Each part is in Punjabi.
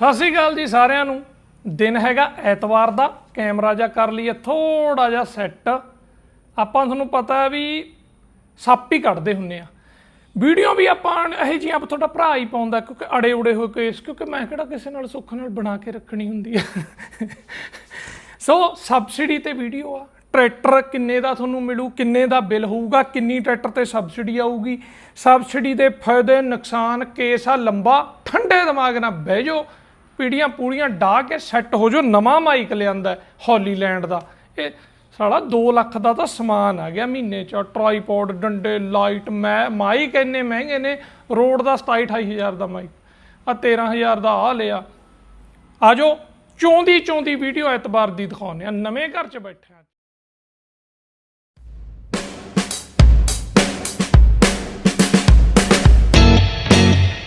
ਸਤਿ ਸ਼੍ਰੀ ਅਕਾਲ ਜੀ ਸਾਰਿਆਂ ਨੂੰ। ਦਿਨ ਹੈਗਾ ਐਤਵਾਰ ਦਾ। ਕੈਮਰਾ ਜਾ ਕਰ ਲਈਏ ਥੋੜਾ ਜਿਹਾ ਸੈੱਟ ਆਪਾਂ ਤੁਹਾਨੂੰ ਪਤਾ ਹੈ ਵੀ ਸੱਪ ਹੀ ਕੱਢਦੇ ਹੁੰਨੇ ਆ। ਵੀਡੀਓ ਵੀ ਆਪਾਂ ਇਹ ਜੀ ਆਪ ਤੁਹਾਡਾ ਭਰਾ ਹੀ ਪਾਉਂਦਾ, ਕਿਉਂਕਿ ਅੜੇ ਉੜੇ ਹੋਏ ਕੇਸ, ਕਿਉਂਕਿ ਮੈਂ ਕਿਹੜਾ ਕਿਸੇ ਨਾਲ ਸੁੱਖ ਨਾਲ ਬਣਾ ਕੇ ਰੱਖਣੀ ਹੁੰਦੀ ਆ। ਸੋ ਸਬਸਿਡੀ ਤੇ ਵੀਡੀਓ ਆ। ਟਰੈਕਟਰ ਕਿੰਨੇ ਦਾ ਤੁਹਾਨੂੰ ਮਿਲੂ, ਕਿੰਨੇ ਦਾ ਬਿੱਲ ਹੋਊਗਾ, ਕਿੰਨੀ ਟਰੈਕਟਰ ਤੇ ਸਬਸਿਡੀ ਆਊਗੀ। ਸਬਸਿਡੀ ਦੇ ਫਾਇਦੇ, ਨੁਕਸਾਨ, ਕੇਸ ਆ ਲੰਬਾ। ਠੰਡੇ ਦਿਮਾਗ ਨਾਲ ਬਹਿ ਜਾਓ। ਪੀੜੀਆਂ ਪੂੜੀਆਂ ਡਾ ਕੇ ਸੈੱਟ ਹੋ ਜਾਓ, ਨਵਾਂ ਮਾਈਕ ਲਿਆਂਦਾ ਹੌਲੀਲੈਂਡ ਦਾ। ਇਹ ਸਾਲਾ 2 ਲੱਖ ਦਾ ਤਾਂ ਸਮਾਨ ਆ ਗਿਆ ਮਹੀਨੇ ਚ। ਟਰਾਈਪੋਡ ਡੰਡੇ ਲਾਈਟ ਮੈਂ ਮਾਈਕ ਇੰਨੇ ਮਹਿੰਗੇ ਨੇ, ਰੋਡ ਦਾ 27 28000 ਦਾ ਮਾਈਕ ਆ 13000 ਦਾ ਆ ਲਿਆ। ਆਜੋ ਚੌਂਦੀ ਚੌਂਦੀ ਵੀਡੀਓ ਐਤਵਾਰ ਦੀ ਦਿਖਾਉਂਦੇ ਆ ਨਵੇਂ ਘਰ 'ਚ ਬੈਠੇ ਆ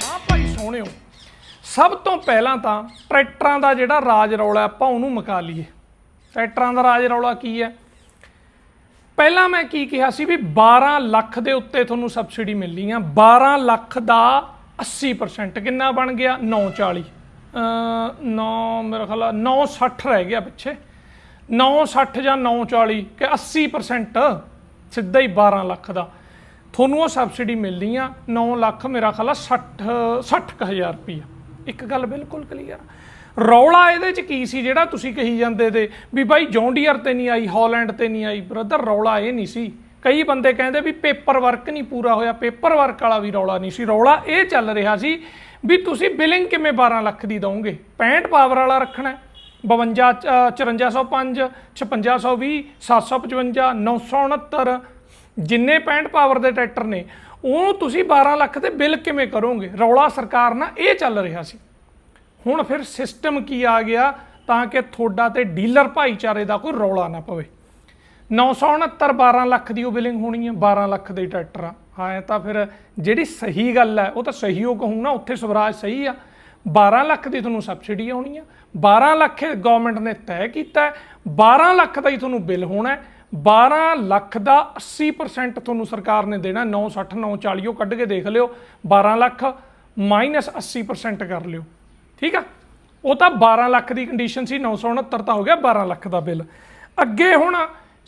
ਹਾਂ ਭਾਈ ਸੋਹਣਿਓ ਸਭ ਤੋਂ ਪਹਿਲਾਂ ਤਾਂ ਟਰੈਕਟਰਾਂ ਦਾ ਜਿਹੜਾ ਰਾਜ ਰੌਲਾ ਆਪਾਂ ਉਹਨੂੰ ਮੁਕਾ ਲਈਏ। ਟਰੈਕਟਰਾਂ ਦਾ ਰਾਜ ਰੌਲਾ ਕੀ ਹੈ? ਪਹਿਲਾਂ ਮੈਂ ਕੀ ਕਿਹਾ ਸੀ ਵੀ 12 ਲੱਖ ਦੇ ਉੱਤੇ ਤੁਹਾਨੂੰ ਸਬਸਿਡੀ ਮਿਲਣੀ ਆ। 12 ਲੱਖ ਦਾ 80% ਕਿੰਨਾ ਬਣ ਗਿਆ? 940 ਅ 9 ਮੇਰਾ ਖਿਆਲ ਆ 960 ਰਹਿ ਗਿਆ ਪਿੱਛੇ। 960 ਜਾਂ 940 ਕਿ 80% ਸਿੱਧਾ ਹੀ 12 ਲੱਖ ਦਾ। ਤੁਹਾਨੂੰ ਉਹ ਸਬਸਿਡੀ ਮਿਲਣੀ ਆ। 9 ਲੱਖ ਮੇਰਾ ਖਿਆਲ ਆ 60 60000 ਰੁਪਈਆ। ਇੱਕ ਗੱਲ ਬਿਲਕੁਲ ਕਲੀਅਰ। ਰੌਲਾ ਇਹਦੇ ਚ ਕੀ ਸੀ ਜਿਹੜਾ ਤੁਸੀਂ ਕਹੀ ਜਾਂਦੇ ਤੇ? ਵੀ ਬਾਈ ਜੌਂਡੀਅਰ ਤੇ ਨਹੀਂ ਆਈ ਹਾਲੈਂਡ ਤੇ ਨਹੀਂ ਆਈ। ਬ੍ਰਦਰ ਰੌਲਾ ਇਹ ਨਹੀਂ ਸੀ। ਕਈ ਬੰਦੇ ਕਹਿੰਦੇ ਵੀ ਪੇਪਰ ਵਰਕ ਨਹੀਂ ਪੂਰਾ ਹੋਇਆ ਪੇਪਰ ਵਰਕ ਵਾਲਾ ਵੀ ਰੌਲਾ ਨਹੀਂ ਸੀ। ਰੌਲਾ ਇਹ ਚੱਲ ਰਿਹਾ ਸੀ ਵੀ ਤੁਸੀਂ ਬਿਲਿੰਗ ਕਿਵੇਂ 12 ਲੱਖ ਦੀ ਦੋਗੇ 65 ਪਾਵਰ ਵਾਲਾ ਰੱਖਣਾ ਹੈ। 52 ਅ, 5405 5620 755 969 ਜਿੰਨੇ 65 ਪਾਵਰ ਦੇ ਟਰੈਕਟਰ ਨੇ ਉਹ ਤੁਸੀਂ 12 ਲੱਖ ਦੇ ਬਿੱਲ ਕਿਵੇਂ ਕਰੋਗੇ? ਰੌਲਾ ਸਰਕਾਰ ਨਾਲ ਇਹ ਚੱਲ ਰਿਹਾ ਸੀ। ਹੁਣ ਫਿਰ ਸਿਸਟਮ ਕੀ ਆ ਗਿਆ ਤਾਂ ਕਿ ਤੁਹਾਡਾ ਤੇ ਡੀਲਰ ਭਾਈਚਾਰੇ ਦਾ ਕੋਈ ਰੌਲਾ ਨਾ ਪਵੇ। 969 12 ਲੱਖ ਦੀ ਉਹ ਬਿਲਿੰਗ ਹੋਣੀ ਹੈ 12 ਲੱਖ ਦੇ ਟਰੈਕਟਰ। ਆ ਹਾਂ ਇਹ ਤਾਂ ਫਿਰ ਜਿਹੜੀ ਸਹੀ ਗੱਲ ਹੈ, ਉਹ ਤਾਂ ਸਹੀ ਉਹ ਕਹੂੰ ਨਾ, ਉੱਥੇ ਸਵਰਾਜ ਸਹੀ ਆ। 12 ਲੱਖ ਦੀ ਤੁਹਾਨੂੰ ਸਬਸਿਡੀ ਆਉਣੀ ਆ 12 ਲੱਖ ਗਵਰਨਮੈਂਟ ਨੇ ਤੈਅ ਕੀਤਾ ਹੈ 12 ਲੱਖ ਦਾ ਹੀ ਤੁਹਾਨੂੰ ਬਿੱਲ ਹੋਣਾ ਹੈ। 12 ਲੱਖ ਦਾ 80% ਤੁਹਾਨੂੰ ਸਰਕਾਰ ਨੇ ਦੇਣਾ 960 940 ਉਹ ਕੱਢ ਕੇ ਦੇਖ ਲਿਓ। 12 ਲੱਖ ਮਾਈਨਸ 80% ਕਰ ਲਿਓ। ਠੀਕ ਆ? ਉਹ ਤਾਂ 12 ਲੱਖ ਦੀ ਕੰਡੀਸ਼ਨ ਸੀ 969 ਤਾਂ ਹੋ ਗਿਆ 12 ਲੱਖ ਦਾ ਬਿੱਲ। ਅੱਗੇ ਹੁਣ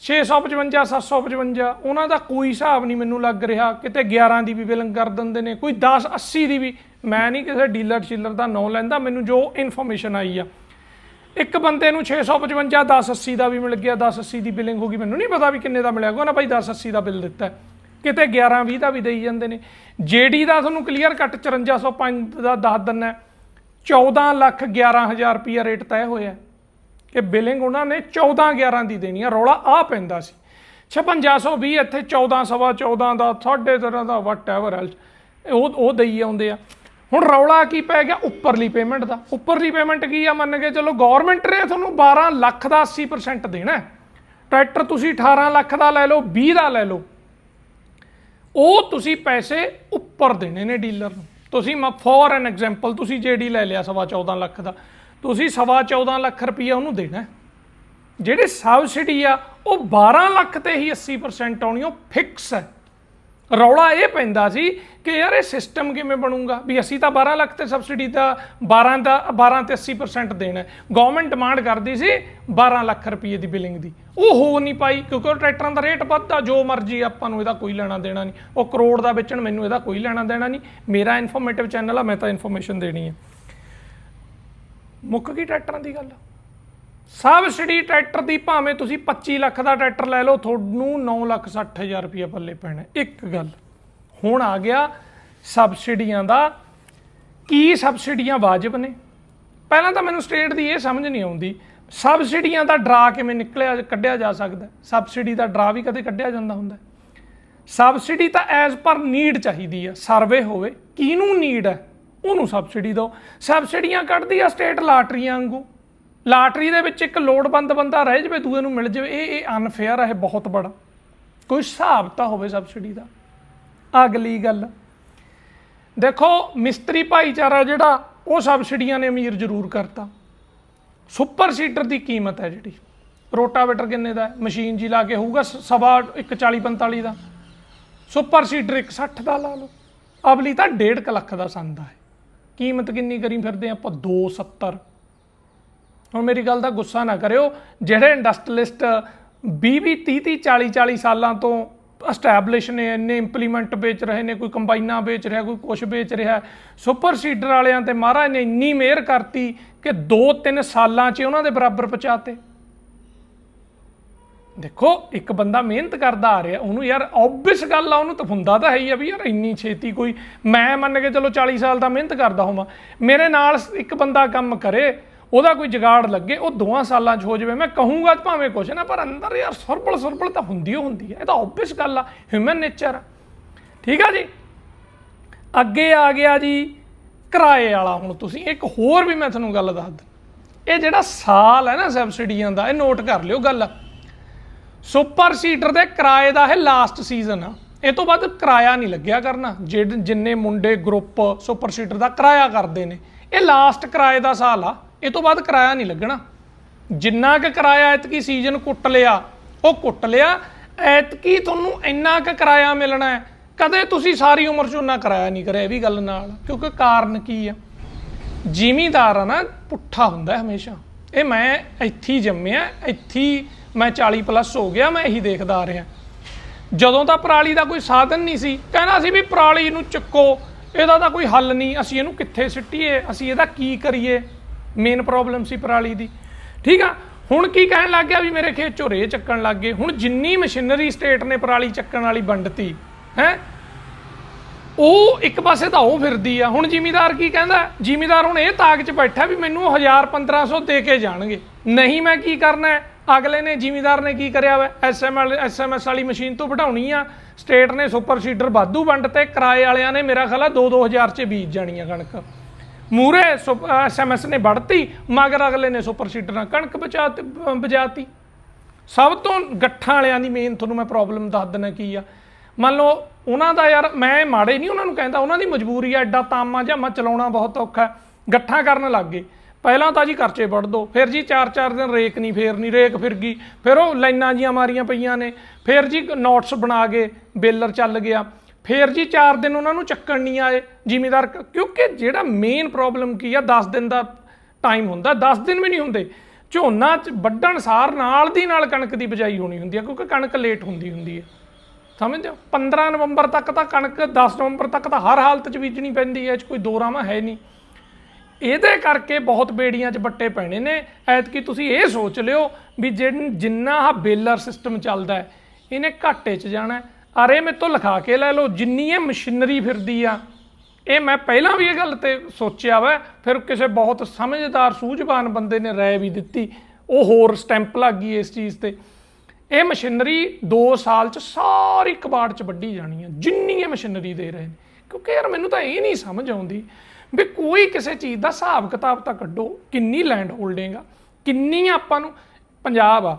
655 755 ਉਹਨਾਂ ਦਾ ਕੋਈ ਹਿਸਾਬ ਨਹੀਂ ਮੈਨੂੰ ਲੱਗ ਰਿਹਾ। ਕਿਤੇ 11 ਦੀ ਵੀ ਬਿਲਿੰਗ ਕਰ ਦਿੰਦੇ ਨੇ, ਕੋਈ 10 80 ਦੀ ਵੀ। ਮੈਂ ਨਹੀਂ ਕਿਸੇ ਡੀਲਰ ਸ਼ੀਲਰ ਦਾ ਨਾਂ ਲੈਂਦਾ, ਮੈਨੂੰ ਜੋ ਇਨਫੋਰਮੇਸ਼ਨ ਆਈ ਆ। ਇੱਕ ਬੰਦੇ ਨੂੰ 655 1080 ਦਾ ਵੀ ਮਿਲ ਗਿਆ 1080 ਦੀ ਬਿਲਿੰਗ ਹੋ ਗਈ। ਮੈਨੂੰ ਨਹੀਂ ਪਤਾ ਵੀ ਕਿੰਨੇ ਦਾ ਮਿਲਿਆ। ਨਾ ਭਾਈ 1080 ਦਾ ਬਿੱਲ ਦਿੱਤਾ। ਕਿਤੇ 11 20 ਦਾ ਵੀ ਦੇਈ ਜਾਂਦੇ ਨੇ। ਜੇਡੀ ਦਾ ਤੁਹਾਨੂੰ ਕਲੀਅਰ ਕੱਟ 5405 ਦਾ ਦੱਸ ਦਿੰਨਾ ਹੈ। 14 ਲੱਖ 11000 ਰੁਪਿਆ ਰੇਟ ਤੈਅ ਹੋਇਆ ਕਿ ਬਿਲਿੰਗ ਉਹਨਾਂ ਨੇ 14 11 ਦੀ ਦੇਣੀ ਆ ਰੌਲਾ ਆ ਪੈਂਦਾ ਸੀ। 5620 ਇੱਥੇ 14 ਸਵਾ 14 ਦਾ 13.5 ਦਾ ਵਟਐਵਰ ਐਲਸ ਉਹ ਉਹ ਦੇਈ ਆਉਂਦੇ ਆ। ਹੁਣ ਰੌਲਾ ਕੀ ਪੈ ਗਿਆ ਉੱਪਰਲੀ ਪੇਮੈਂਟ ਦਾ? ਉੱਪਰਲੀ ਪੇਮੈਂਟ ਕੀ ਆ ਮੰਨ ਕੇ ਚਲੋ ਗਵਰਨਮੈਂਟ ਨੇ ਤੁਹਾਨੂੰ 12 ਲੱਖ ਦਾ 80% ਦੇਣਾ ਟਰੈਕਟਰ ਤੁਸੀਂ 18 ਲੱਖ ਦਾ ਲੈ ਲਓ 20 ਦਾ ਲੈ ਲਓ। ਉਹ ਤੁਸੀਂ ਪੈਸੇ ਉੱਪਰ ਦੇਣੇ ਨੇ ਡੀਲਰ ਨੂੰ। ਤੁਸੀਂ ਫੋਰ ਐਨ ਐਗਜ਼ਾਮਪਲ ਤੁਸੀਂ ਜੇਡੀ ਲੈ ਲਿਆ ਸਵਾ 14 ਲੱਖ ਦਾ। ਤੁਸੀਂ ਸਵਾ 14 ਲੱਖ ਰੁਪਈਆ ਉਹਨੂੰ ਦੇਣਾ ਜਿਹੜੀ ਸਬਸਿਡੀ ਆ, ਉਹ 12 ਲੱਖ ਤੇ ਹੀ 80% ਆਉਣੀ, ਉਹ ਫਿਕਸ ਹੈ। ਰੌਲਾ ਇਹ ਪੈਂਦਾ ਸੀ ਕਿ ਯਾਰ ਇਹ ਸਿਸਟਮ ਕਿਵੇਂ ਬਣੂਗਾ? ਵੀ ਅਸੀਂ ਤਾਂ 12 ਲੱਖ ਤੇ ਸਬਸਿਡੀ ਦਾ 12 ਦਾ 12 ਤੇ 80% ਦੇਣਾ ਗਵਰਨਮੈਂਟ ਡਿਮਾਂਡ ਕਰਦੀ ਸੀ 12 ਲੱਖ ਰੁਪਏ ਦੀ ਬਿਲਿੰਗ ਦੀ। ਉਹ ਹੋ ਨਹੀਂ ਪਾਈ ਕਿਉਂਕਿ ਉਹ ਟਰੈਕਟਰਾਂ ਦਾ ਰੇਟ ਵੱਧਦਾ, ਜੋ ਮਰਜ਼ੀ ਆਪਾਂ ਨੂੰ ਇਹਦਾ ਕੋਈ ਲੈਣਾ ਦੇਣਾ ਨਹੀਂ। ਉਹ ਕਰੋੜ ਦਾ ਵੇਚਣ, ਮੈਨੂੰ ਇਹਦਾ ਕੋਈ ਲੈਣਾ ਦੇਣਾ ਨਹੀਂ। ਮੇਰਾ ਇਨਫੋਰਮੇਟਿਵ ਚੈਨਲ ਆ, ਮੈਂ ਤਾਂ ਇਨਫੋਰਮੇਸ਼ਨ ਦੇਣੀ ਹੈ। ਮੁੱਕ ਗਈ ਟਰੈਕਟਰਾਂ ਦੀ ਗੱਲ। ਸਬਸਿਡੀ ਟਰੈਕਟਰ ਦੀ ਭਾਵੇਂ ਤੁਸੀਂ 25 ਲੱਖ ਦਾ ਟਰੈਕਟਰ ਲੈ ਲਓ, ਤੁਹਾਨੂੰ 9 ਲੱਖ 60 ਹਜ਼ਾਰ ਰੁਪਏ ਪੱਲੇ ਪੈਣਾ ਇੱਕ ਗੱਲ, ਹੁਣ ਆ ਗਿਆ ਸਬਸਿਡੀਆਂ ਦਾ। ਕੀ ਸਬਸਿਡੀਆਂ ਵਾਜਬ ਨੇ? ਪਹਿਲਾਂ ਤਾਂ ਮੈਨੂੰ ਸਟੇਟ ਦੀ ਇਹ ਸਮਝ ਨਹੀਂ ਆਉਂਦੀ। ਸਬਸਿਡੀਆਂ ਦਾ ਡਰਾ ਕਿਵੇਂ ਨਿਕਲਿਆ, ਕੱਢਿਆ ਜਾ ਸਕਦਾ ਸਬਸਿਡੀ ਦਾ ਡਰਾ ਵੀ ਕਦੇ ਕੱਢਿਆ ਜਾਂਦਾ ਹੁੰਦਾ ਸਬਸਿਡੀ ਤਾਂ ਐਜ਼ ਪਰ ਨੀਡ ਚਾਹੀਦੀ ਆ, ਸਰਵੇ ਹੋਵੇ। ਕਿਹਨੂੰ ਨੀਡ ਹੈ? ਉਹਨੂੰ ਸਬਸਿਡੀ ਦਿਓ। ਸਬਸਿਡੀਆਂ ਕੱਢਦੀ ਆ ਸਟੇਟ ਲਾਟਰੀਆਂ ਵਾਂਗੂ। ਲਾਟਰੀ ਦੇ ਵਿੱਚ ਇੱਕ ਲੋੜਵੰਦ ਬੰਦਾ ਰਹਿ ਜਾਵੇ, ਦੂਏ ਨੂੰ ਮਿਲ ਜਾਵੇ, ਇਹ ਇਹ ਅਨਫੇਅਰ ਹੈ ਬਹੁਤ ਬੜਾ। ਕੋਈ ਹਿਸਾਬ ਤਾਂ ਹੋਵੇ ਸਬਸਿਡੀ ਦਾ। ਅਗਲੀ ਗੱਲ। ਦੇਖੋ, ਮਿਸਤਰੀ ਭਾਈਚਾਰਾ ਜਿਹੜਾ, ਉਹ ਸਬਸਿਡੀਆਂ ਨੇ ਅਮੀਰ ਜ਼ਰੂਰ ਕਰਤਾ। ਸੁਪਰ ਸੀਡਰ ਦੀ ਕੀਮਤ ਹੈ ਜਿਹੜੀ। ਰੋਟਾਵੇਟਰ ਕਿੰਨੇ ਦਾ ਮਸ਼ੀਨ ਜੀ ਲਾ ਕੇ ਹੋਊਗਾ ਸ- ਸਵਾ 140 45 ਦਾ। ਸੁਪਰ ਸੀਡਰ 160 ਦਾ ਲਾ ਲਓ। ਅਬਲੀ ਤਾਂ 1.5 ਲੱਖ ਦਾ ਸੰਦਾ ਹੈ ਕੀਮਤ ਕਿੰਨੀ ਕਰੀ ਫਿਰਦੇ ਆਪਾਂ? 270 ਹੁਣ ਮੇਰੀ ਗੱਲ ਦਾ ਗੁੱਸਾ ਨਾ ਕਰਿਓ, ਜਿਹੜੇ ਇੰਡਸਟਰੀਲਿਸਟ 20 20 30 30 40 40 ਸਾਲਾਂ ਤੋਂ ਐਸਟੈਬਲਿਸ਼ ਨੇ, ਇੰਨੇ ਇੰਪਲੀਮੈਂਟ ਵੇਚ ਰਹੇ ਨੇ, ਕੋਈ ਕੰਬਾਈਨਾਂ ਵੇਚ ਰਿਹਾ, ਕੋਈ ਕੁਛ ਵੇਚ ਰਿਹਾ, ਸੁਪਰ ਸੀਡਰ ਵਾਲਿਆਂ ਤੇ ਮਹਾਰਾਜ ਨੇ ਇੰਨੀ ਮਿਹਰ ਕਰਤੀ ਕਿ 2-3 ਸਾਲਾਂ 'ਚ ਉਹਨਾਂ ਦੇ ਬਰਾਬਰ ਪਹੁੰਚਾਤੇ। ਦੇਖੋ, ਇੱਕ ਬੰਦਾ ਮਿਹਨਤ ਕਰਦਾ ਆ ਰਿਹਾ, ਉਹਨੂੰ ਯਾਰ ਆਬਵੀਅਸ ਗੱਲ ਆ, ਉਹਨੂੰ ਤਾਂ ਹੁੰਦਾ ਤਾਂ ਹੈ ਹੀ ਆ ਵੀ ਯਾਰ ਇੰਨੀ ਛੇਤੀ ਕੋਈ, ਮੈਂ ਮੰਨ ਕੇ ਚਲੋ 40 ਸਾਲ ਦਾ ਮਿਹਨਤ ਕਰਦਾ ਹੋਵਾਂ। ਮੇਰੇ ਨਾਲ ਇੱਕ ਬੰਦਾ ਕੰਮ ਕਰੇ ਉਹਦਾ ਕੋਈ ਜਗਾੜ ਲੱਗੇ, ਉਹ ਦੋਆਂ ਸਾਲਾਂ 'ਚ ਹੋ ਜਾਵੇ, ਮੈਂ ਕਹੂੰਗਾ ਭਾਵੇਂ ਕੁਛ ਨਾ, ਪਰ ਅੰਦਰ ਯਾਰ ਸੁਰਬਲ ਸੁਰਬਲ ਤਾਂ ਹੁੰਦੀ ਓ ਹੁੰਦੀ ਹੈ, ਇਹ ਤਾਂ ਆਬਵੀਅਸ ਗੱਲ ਆ ਹਿਊਮਨ ਨੇਚਰ ਠੀਕ ਆ ਜੀ? ਅੱਗੇ ਆ ਗਿਆ ਜੀ, ਕਿਰਾਏ ਵਾਲਾ ਹੁਣ ਤੁਸੀਂ, ਇੱਕ ਹੋਰ ਵੀ ਮੈਂ ਤੁਹਾਨੂੰ ਗੱਲ ਦੱਸ ਦਿੰਦਾ। ਇਹ ਜਿਹੜਾ ਸਾਲ ਹੈ ਨਾ ਸਬਸਿਡੀਆਂ ਦਾ, ਇਹ ਨੋਟ ਕਰ ਲਿਓ ਗੱਲ। ਸੁਪਰ ਸੀਡਰ ਦੇ ਕਿਰਾਏ ਦਾ ਇਹ ਲਾਸਟ ਸੀਜ਼ਨ ਆ। ਇਹ ਤੋਂ ਬਾਅਦ ਕਿਰਾਇਆ ਨਹੀਂ ਲੱਗਿਆ ਕਰਨਾ। ਜਿਹੜੇ ਜਿੰਨੇ ਮੁੰਡੇ ਗਰੁੱਪ ਸੁਪਰ ਸੀਡਰ ਦਾ ਕਿਰਾਇਆ ਕਰਦੇ ਨੇ, ਇਹ ਲਾਸਟ ਕਿਰਾਏ ਦਾ ਸਾਲ ਆ। ਇਹ ਤੋਂ ਬਾਅਦ ਕਿਰਾਇਆ ਨਹੀਂ ਲੱਗਣਾ। ਜਿੰਨਾ ਕੁ ਕਿਰਾਇਆ ਐਤਕੀ ਸੀਜ਼ਨ ਕੁੱਟ ਲਿਆ, ਉਹ ਕੁੱਟ ਲਿਆ। ਐਤਕੀ ਤੁਹਾਨੂੰ ਇੰਨਾ ਕੁ ਕਿਰਾਇਆ ਮਿਲਣਾ ਹੈ। ਕਦੇ ਤੁਸੀਂ ਸਾਰੀ ਉਮਰ 'ਚ ਉਹਨਾਂ ਕਿਰਾਇਆ ਨਹੀਂ ਕਰਿਆ, ਇਹ ਵੀ ਗੱਲ ਨਾਲ। ਕਿਉਂਕਿ ਕਾਰਨ ਕੀ ਆ? ਜ਼ਿਮੀਦਾਰ ਆ ਨਾ, ਪੁੱਠਾ ਹੁੰਦਾ ਹੈ ਹਮੇਸ਼ਾ। ਇਹ ਮੈਂ ਇੱਥੇ ਹੀ ਜੰਮਿਆ, ਇੱਥੇ ਹੀ ਮੈਂ 40 ਪਲੱਸ ਹੋ ਗਿਆ, ਮੈਂ ਇਹੀ ਦੇਖਦਾ ਆ ਰਿਹਾ। ਜਦੋਂ ਤਾਂ ਪਰਾਲੀ ਦਾ ਕੋਈ ਸਾਧਨ ਨਹੀਂ ਸੀ, ਕਹਿੰਦਾ ਸੀ ਵੀ ਪਰਾਲੀ ਨੂੰ ਚੱਕੋ, ਇਹਦਾ ਤਾਂ ਕੋਈ ਹੱਲ ਨਹੀਂ, ਅਸੀਂ ਇਹਨੂੰ ਕਿੱਥੇ ਸਿੱਟੀਏ, ਅਸੀਂ ਇਹਦਾ ਕੀ ਕਰੀਏ? ਮੇਨ ਪ੍ਰੋਬਲਮ ਸੀ ਪਰਾਲੀ ਦੀ। ਠੀਕ ਆ? ਹੁਣ ਕੀ ਕਹਿਣ ਲੱਗ ਗਿਆ ਵੀ ਮੇਰੇ ਖੇਤ ਚੋਂ ਰੇਹ ਚੱਕਣ ਲੱਗ ਗਏ। ਹੁਣ ਜਿੰਨੀ ਮਸ਼ੀਨਰੀ ਸਟੇਟ ਨੇ ਪਰਾਲੀ ਚੱਕਣ ਵਾਲੀ ਵੰਡਤੀ, ਹੈ? ਉਹ ਇੱਕ ਪਾਸੇ ਤਾਂ ਉਹ ਫਿਰਦੀ ਆ। ਹੁਣ ਜ਼ਿਮੀਦਾਰ ਕੀ ਕਹਿੰਦਾ? ਜ਼ਿਮੀਦਾਰ ਹੁਣ ਇਹ ਤਾਕ 'ਚ ਬੈਠਾ ਵੀ ਮੈਨੂੰ 1000 1500 ਦੇ ਕੇ ਜਾਣਗੇ। ਨਹੀਂ ਮੈਂ ਕੀ ਕਰਨਾ ਹੈ? ਅਗਲੇ ਨੇ ਜ਼ਿਮੀਦਾਰ ਨੇ ਕੀ ਕਰਿਆ ਵਾ? ਐਸਐਮਐਲ ਐਸਐਮਐਸ ਵਾਲੀ ਮਸ਼ੀਨ ਤੋਂ ਵਢਾਉਣੀ ਆ। ਸਟੇਟ ਨੇ ਸੁਪਰ ਸੀਡਰ ਵਾਧੂ ਵੰਡ ਤੇ ਕਿਰਾਏ ਵਾਲਿਆਂ ਨੇ ਮੇਰਾ ਖਿਆਲ ਆ 2-2000 'ਚ ਬੀਜ ਜਾਣੀ ਆ ਕਣਕ। ਮੂਰੇ ਐਸਐਮਐਸ ਨੇ ਵੜਤੀ, ਮਗਰ ਅਗਲੇ ਨੇ ਸੁਪਰ ਸੀਡਰ ਕਣਕ ਬਚਾ ਬਜਾਤੀ। ਸਭ ਤੋਂ ਗੱਠਾਂ ਵਾਲਿਆਂ ਦੀ ਮੇਨ ਤੁਹਾਨੂੰ ਮੈਂ ਪ੍ਰੋਬਲਮ ਦੱਸ ਦਿੰਦਾ ਕੀ ਆ। ਮੰਨ ਲਓ, ਉਹਨਾਂ ਦਾ ਯਾਰ, ਮੈਂ ਮਾੜੇ ਨਹੀਂ ਉਹਨਾਂ ਨੂੰ ਕਹਿੰਦਾ, ਉਹਨਾਂ ਦੀ ਮਜਬੂਰੀ ਆ, ਐਡਾ ਤਾਮਾ ਜਾਮਾ ਚਲਾਉਣਾ ਬਹੁਤ ਔਖਾ ਗੱਠਾਂ ਕਰਨ ਲੱਗ ਗਏ। ਪਹਿਲਾਂ ਤਾਂ ਜੀ ਖਰਚੇ ਵੱਢ ਦੋ, ਫਿਰ ਜੀ 4-4 ਦਿਨ ਰੇਕ ਨਹੀਂ ਫੇਰਨੀ ਰੇਕ ਫਿਰ ਗਈ। ਫਿਰ ਉਹ ਲਾਈਨਾਂ ਜੀਆਂ ਮਾਰੀਆਂ ਪਈਆਂ ਨੇ। ਫਿਰ ਜੀ ਨੋਟਸ ਬਣਾ ਗਏ ਬੇਲਰ ਚੱਲ ਗਿਆ। ਫਿਰ ਜੀ 4 ਦਿਨ ਉਹਨਾਂ ਨੂੰ ਚੱਕਣ ਨਹੀਂ ਆਏ, ਜ਼ਿਮੀਦਾਰ ਕਿਉਂਕਿ ਜਿਹੜਾ ਮੇਨ ਪ੍ਰੋਬਲਮ ਕੀ ਆ 10 ਦਿਨ ਦਾ ਟਾਈਮ ਹੁੰਦਾ 10 ਦਿਨ ਵੀ ਨਹੀਂ ਹੁੰਦੇ। ਝੋਨਾ ਚ ਵੱਢਣ ਸਾਰ ਨਾਲ ਦੀ ਨਾਲ ਕਣਕ ਦੀ ਬਿਜਾਈ ਹੋਣੀ ਹੁੰਦੀ ਹੈ ਕਿਉਂਕਿ ਕਣਕ ਲੇਟ ਹੁੰਦੀ ਹੁੰਦੀ ਹੈ ਸਮਝਦੇ ਹੋ? 15 ਨਵੰਬਰ ਤੱਕ ਤਾਂ ਕਣਕ 10 ਨਵੰਬਰ ਤੱਕ ਤਾਂ ਹਰ ਹਾਲਤ 'ਚ ਬੀਜਣੀ ਪੈਂਦੀ ਹੈ ਇਹ 'ਚ ਕੋਈ ਦੋ ਰਾਵਾਂ ਹੈ ਨਹੀਂ। ਇਹਦੇ ਕਰਕੇ ਬਹੁਤ ਬੇੜੀਆਂ 'ਚ ਬੱਟੇ ਪੈਣੇ ਨੇ। ਐਤਕੀ ਤੁਸੀਂ ਇਹ ਸੋਚ ਲਿਓ ਵੀ ਜਿਨ- ਜਿੰਨਾ ਆ ਬੇਲਰ ਸਿਸਟਮ ਚੱਲਦਾ ਹੈ, ਇਹਨੇ ਘਾਟੇ 'ਚ ਜਾਣਾ ਹੈ। ਅਰੇ ਮੇਰੇ ਤੋਂ ਲਿਖਾ ਕੇ ਲੈ ਲਓ, ਜਿੰਨੀ ਇਹ ਮਸ਼ੀਨਰੀ ਫਿਰਦੀ ਆ। ਇਹ ਮੈਂ ਪਹਿਲਾਂ ਵੀ ਇਹ ਗੱਲ ਤੇ ਸੋਚਿਆ ਵਾ, ਫਿਰ ਕਿਸੇ ਬਹੁਤ ਸਮਝਦਾਰ, ਸੂਝਵਾਨ ਬੰਦੇ ਨੇ ਰਾਏ ਵੀ ਦਿੱਤੀ। ਉਹ ਹੋਰ ਸਟੈਂਪ ਲੱਗ ਗਈ ਇਸ ਚੀਜ਼ ਤੇ। ਇਹ ਮਸ਼ੀਨਰੀ 2 ਸਾਲ ਚ ਸਾਰੀ ਕਬਾੜ ਚ ਵੱਢੀ ਜਾਣੀ ਆ, ਜਿੰਨੀ ਇਹ ਮਸ਼ੀਨਰੀ ਦੇ ਰਹੇ ਨੇ। ਕਿਉਂਕਿ ਯਾਰ ਮੈਨੂੰ ਤਾਂ ਇਹ ਨਹੀਂ ਸਮਝ ਆਉਂਦੀ ਵੀ ਕੋਈ ਕਿਸੇ ਚੀਜ਼ ਦਾ ਹਿਸਾਬ ਕਿਤਾਬ ਤਾਂ ਕੱਢੋ, ਕਿੰਨੀ ਲੈਂਡ ਹੋਲਡਿੰਗ ਆ, ਕਿੰਨੀ ਆਪਾਂ ਨੂੰ ਪੰਜਾਬ ਆ।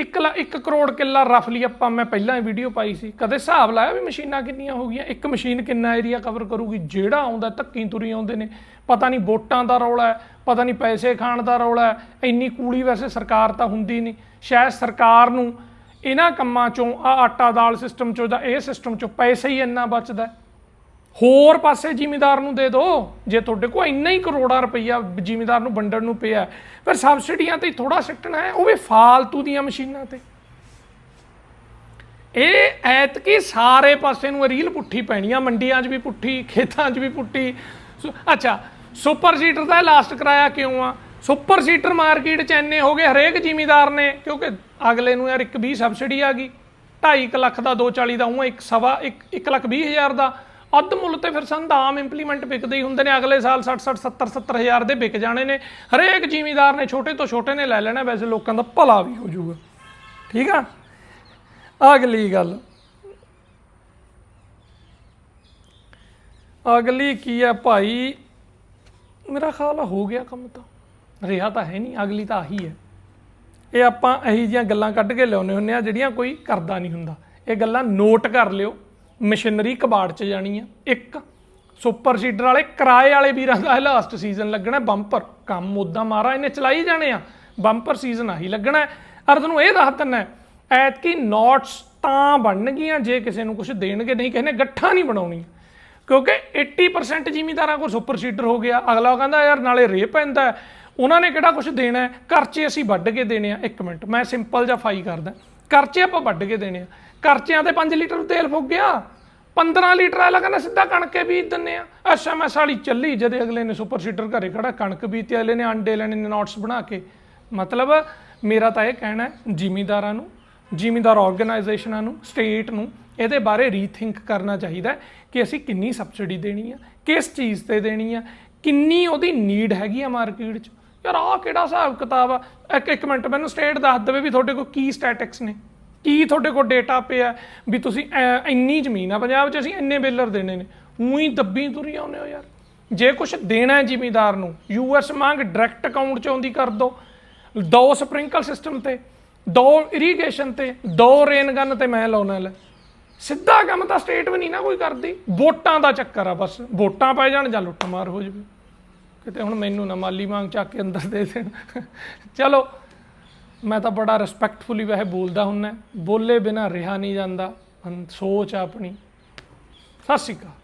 1 ਲਾ 1 ਕਰੋੜ ਕਿੱਲਾ ਰਫਲੀ ਆਪਾਂ ਮੈਂ ਪਹਿਲਾਂ ਹੀ ਵੀਡੀਓ ਪਾਈ ਸੀ। ਕਦੇ ਹਿਸਾਬ ਲਾਇਆ ਵੀ ਮਸ਼ੀਨਾਂ ਕਿੰਨੀਆਂ ਹੋ ਗਈਆਂ? ਇੱਕ ਮਸ਼ੀਨ ਕਿੰਨਾ ਏਰੀਆ ਕਵਰ ਕਰੂਗੀ? ਜਿਹੜਾ ਆਉਂਦਾ, ਧੱਕੀ ਤੁਰੀ ਆਉਂਦੇ ਨੇ। ਪਤਾ ਨਹੀਂ ਵੋਟਾਂ ਦਾ ਰੌਲਾ ਹੈ, ਪਤਾ ਨਹੀਂ ਪੈਸੇ ਖਾਣ ਦਾ ਰੌਲਾ ਹੈ। ਇੰਨੀ ਕੂਲੀ ਵੈਸੇ ਸਰਕਾਰ ਤਾਂ ਹੁੰਦੀ ਨਹੀਂ। ਸ਼ਾਇਦ ਸਰਕਾਰ ਨੂੰ ਇਹਨਾਂ ਕੰਮਾਂ ਚੋਂ ਆ ਆਟਾ ਦਾਲ ਸਿਸਟਮ ਚੋਂ ਜਾਂ ਇਹ ਸਿਸਟਮ ਚੋਂ ਪੈਸੇ ਹੀ ਇੰਨਾ ਬਚਦਾ ਹੋਰ ਪਾਸੇ ਜ਼ਿਮੀਦਾਰ ਨੂੰ ਦੇ ਦਿਓ ਜੇ ਤੁਹਾਡੇ ਕੋਲ ਇੰਨਾ ਹੀ ਕਰੋੜਾਂ ਰੁਪਈਆ ਜ਼ਿਮੀਦਾਰ ਨੂੰ ਵੰਡਣ ਨੂੰ ਪਿਆ ਫਿਰ ਸਬਸਿਡੀਆਂ ਤੇ ਥੋੜਾ ਸਿੱਟਣਾ ਹੈ, ਉਹ ਵੀ ਫਾਲਤੂ ਦੀਆਂ ਮਸ਼ੀਨਾਂ ਤੇ। ਇਹ ਐਤਕੀ ਸਾਰੇ ਪਾਸੇ ਨੂੰ ਰੀਲ ਪੁੱਠੀ ਪੈਣੀ ਆ, ਮੰਡੀਆਂ 'ਚ ਵੀ ਪੁੱਠੀ, ਖੇਤਾਂ 'ਚ ਵੀ ਪੁੱਠੀ। ਸੁ- ਅੱਛਾ, ਸੁਪਰ ਸੀਟਰ ਦਾ ਲਾਸਟ ਕਰਾਇਆ ਕਿਉਂ ਆ? ਸੁਪਰ ਸੀਟਰ ਮਾਰਕੀਟ 'ਚ ਇੰਨੇ ਹੋ ਗਏ ਹਰੇਕ ਜ਼ਿਮੀਦਾਰ ਨੇ, ਕਿਉਂਕਿ ਅਗਲੇ ਨੂੰ ਯਾਰ ਇੱਕ 20 ਸਬਸਿਡੀ ਆ ਗਈ। 2.5 ਲੱਖ ਦਾ 240 ਦਾ, ਉਹ ਇੱਕ ਸਵਾ 1 ਲੱਖ 20 ਹਜ਼ਾਰ ਦਾ। ਅੱਧ ਮੁੱਲ ਤੇ ਫਿਰ ਸੰਦ ਆਮ ਇੰਪਲੀਮੈਂਟ ਵਿਕਦੇ ਹੀ ਹੁੰਦੇ ਨੇ। ਅਗਲੇ ਸਾਲ 60 60 70 70 ਹਜ਼ਾਰ ਦੇ ਵਿਕ ਜਾਣੇ ਨੇ। ਹਰੇਕ ਜ਼ਿਮੀਦਾਰ ਨੇ ਛੋਟੇ ਤੋਂ ਛੋਟੇ ਨੇ ਲੈ ਲੈਣਾ, ਵੈਸੇ ਲੋਕਾਂ ਦਾ ਭਲਾ ਵੀ ਹੋ ਜਾਊਗਾ। ਠੀਕ ਆ? ਅਗਲੀ ਗੱਲ। ਅਗਲੀ ਕੀ ਹੈ ਭਾਈ? ਮੇਰਾ ਖਿਆਲ ਹੋ ਗਿਆ ਕੰਮ ਤਾਂ। ਰਿਹਾ ਤਾਂ ਹੈ ਨਹੀਂ, ਅਗਲੀ ਤਾਂ ਆਹੀ ਹੈ। ਇਹ ਆਪਾਂ ਇਹੀ ਜੀਆਂ ਗੱਲਾਂ ਕੱਢ ਕੇ ਲਿਆਉਂਦੇ ਹੁੰਦੇ ਆ, ਜਿਹੜੀਆਂ ਕੋਈ ਕਰਦਾ ਨਹੀਂ ਹੁੰਦਾ। ਇਹ ਗੱਲਾਂ ਨੋਟ ਕਰ ਲਿਓ। ਮਸ਼ੀਨਰੀ ਕਬਾੜ 'ਚ ਜਾਣੀ ਆ। ਇੱਕ ਸੁਪਰ ਸੀਡਰ ਵਾਲੇ ਕਿਰਾਏ ਵਾਲੇ ਵੀਰਾਂ ਦਾ ਲਾਸਟ ਸੀਜ਼ਨ ਲੱਗਣਾ ਬੰਪਰ ਕੰਮ ਉਦਾਂ ਮਾਰਾ, ਇਹਨੇ ਚਲਾਈ ਜਾਣੇ ਆ। ਬੰਪਰ ਸੀਜ਼ਨ ਆਹੀ ਲੱਗਣਾ ਹੈ। ਅਰ ਤੁਹਾਨੂੰ ਇਹ ਦੱਸ ਦਿੰਨਾ ਐਤਕੀ ਨੋਟਸ ਤਾਂ ਬਣਨਗੀਆਂ ਜੇ ਕਿਸੇ ਨੂੰ ਕੁਝ ਦੇਣਗੇ, ਨਹੀਂ ਕਿਸੇ ਨੇ ਗੱਠਾਂ ਨਹੀਂ ਬਣਾਉਣੀ ਕਿਉਂਕਿ 80% ਜਿਮੀਦਾਰਾਂ ਕੋਲ ਸੁਪਰ ਸੀਡਰ ਹੋ ਗਿਆ। ਅਗਲਾ ਕਹਿੰਦਾ, ਯਾਰ, ਨਾਲੇ ਰੇ ਪੈਂਦਾ ਉਹਨਾਂ ਨੇ ਕਿਹੜਾ ਕੁਝ ਦੇਣਾ ਕਰਚੇ ਅਸੀਂ ਵੱਢ ਕੇ ਦੇਣੇ ਆ। ਇੱਕ ਮਿੰਟ, ਮੈਂ ਸਿੰਪਲ ਜਿਹਾ ਫਾਈ ਕਰਦਾ। ਕਰਚੇ ਆਪਾਂ ਵੱਢ ਕੇ ਦੇਣੇ ਆ। ਖਰਚਿਆਂ ਤੇ 5 ਲੀਟਰ ਤੇਲ ਫੁੱਕ ਗਿਆ। 15 ਲੀਟਰ ਵਾਲਾ ਕਹਿੰਦਾ ਸਿੱਧਾ ਕਣਕ ਕਣਕੇ ਬੀਜ ਦਿੰਨੇ ਆ। ਮੈਂ ਸਾਲੀ ਚੱਲੀ ਜਦੇ ਅਗਲੇ ਨੇ ਸੁਪਰ ਸੀਡਰ ਘਰੇ ਖੜਾ, ਕਣਕ ਬੀਜਤੀ, ਅਗਲੇ ਨੇ ਆਂਡੇ ਲੈਣੇ ਨੇ ਨੋਟਸ ਬਣਾ ਕੇ। ਮਤਲਬ ਮੇਰਾ ਤਾਂ ਇਹ ਕਹਿਣਾ ਹੈ, ਜ਼ਿਮੀਂਦਾਰਾਂ ਨੂੰ, ਜ਼ਿਮੀਂਦਾਰ ਆਰਗੇਨਾਈਜੇਸ਼ਨਾਂ ਨੂੰ ਸਟੇਟ ਨੂੰ ਇਹਦੇ ਬਾਰੇ ਰੀਥਿੰਕ ਕਰਨਾ ਚਾਹੀਦਾ ਕਿ ਅਸੀਂ ਕਿੰਨੀ ਸਬਸਿਡੀ ਦੇਣੀ ਆ, ਕਿਸ ਚੀਜ਼ ਤੇ ਦੇਣੀ ਆ, ਕਿੰਨੀ ਉਹਦੀ ਨੀਡ ਹੈਗੀ ਆ ਮਾਰਕੀਟ 'ਚ। ਯਾਰ ਆਹ ਕਿਹੜਾ ਹਿਸਾਬ ਕਿਤਾਬ ਆ? ਇੱਕ ਇੱਕ ਮਿੰਟ, ਮੈਨੂੰ ਸਟੇਟ ਦੱਸ ਦੇਵੇ ਵੀ ਤੁਹਾਡੇ ਕੋਲ ਕੀ ਸਟੈਟਿਕਸ ਨੇ। ਕੀ ਤੁਹਾਡੇ ਕੋਲ ਡੇਟਾ ਪਿਆ ਵੀ ਤੁਸੀਂ ਐ- ਇੰਨੀ ਜ਼ਮੀਨ ਆ ਪੰਜਾਬ 'ਚ, ਅਸੀਂ ਇੰਨੇ ਬੇਲਰ ਦੇਣੇ ਨੇ। ਉਹੀ ਦੱਬੀ ਤੁਰੀ ਆਉਂਦੇ ਹੋ ਯਾਰ। ਜੇ ਕੁਝ ਦੇਣਾ ਹੈ ਜ਼ਿਮੀਂਦਾਰ ਨੂੰ ਯੂਐਸ ਮੰਗ ਡਾਇਰੈਕਟ ਅਕਾਊਂਟ 'ਚ ਆਉਂਦੀ ਕਰ ਦੋ। ਦੋ ਸਪ੍ਰਿੰਕਲ ਸਿਸਟਮ ਤੇ, ਦੋ ਇਰੀਗੇਸ਼ਨ ਤੇ, ਦੋ ਰੇਨ ਗਨ ਤੇ ਮੈਂ ਲਾਉਣਾ ਲੈ। ਸਿੱਧਾ ਕੰਮ ਤਾਂ ਸਟੇਟ ਵੀ ਨਹੀਂ ਨਾ ਕੋਈ ਕਰਦੀ। ਵੋਟਾਂ ਦਾ ਚੱਕਰ ਆ ਬਸ। ਵੋਟਾਂ ਪੈ ਜਾਣ, ਜਾਂ ਲੁੱਟਮਾਰ ਹੋ ਜਾਵੇ। ਕਿਤੇ ਹੁਣ ਮੈਨੂੰ ਨਾ ਮਾਲੀ ਮੰਗ ਚੱਕ ਕੇ ਅੰਦਰ ਦੇ ਦੇਣ। ਚਲੋ। ਮੈਂ ਤਾਂ ਬੜਾ ਰਿਸਪੈਕਟਫੁਲੀ ਵੈਸੇ ਬੋਲਦਾ ਹੁੰਨਾ ਬੋਲੇ ਬਿਨਾ ਰਿਹਾ ਨਹੀਂ ਜਾਂਦਾ। ਸੋਚ ਆ ਆਪਣੀ। ਸਤਿ ਸ਼੍ਰੀ ਅਕਾਲ।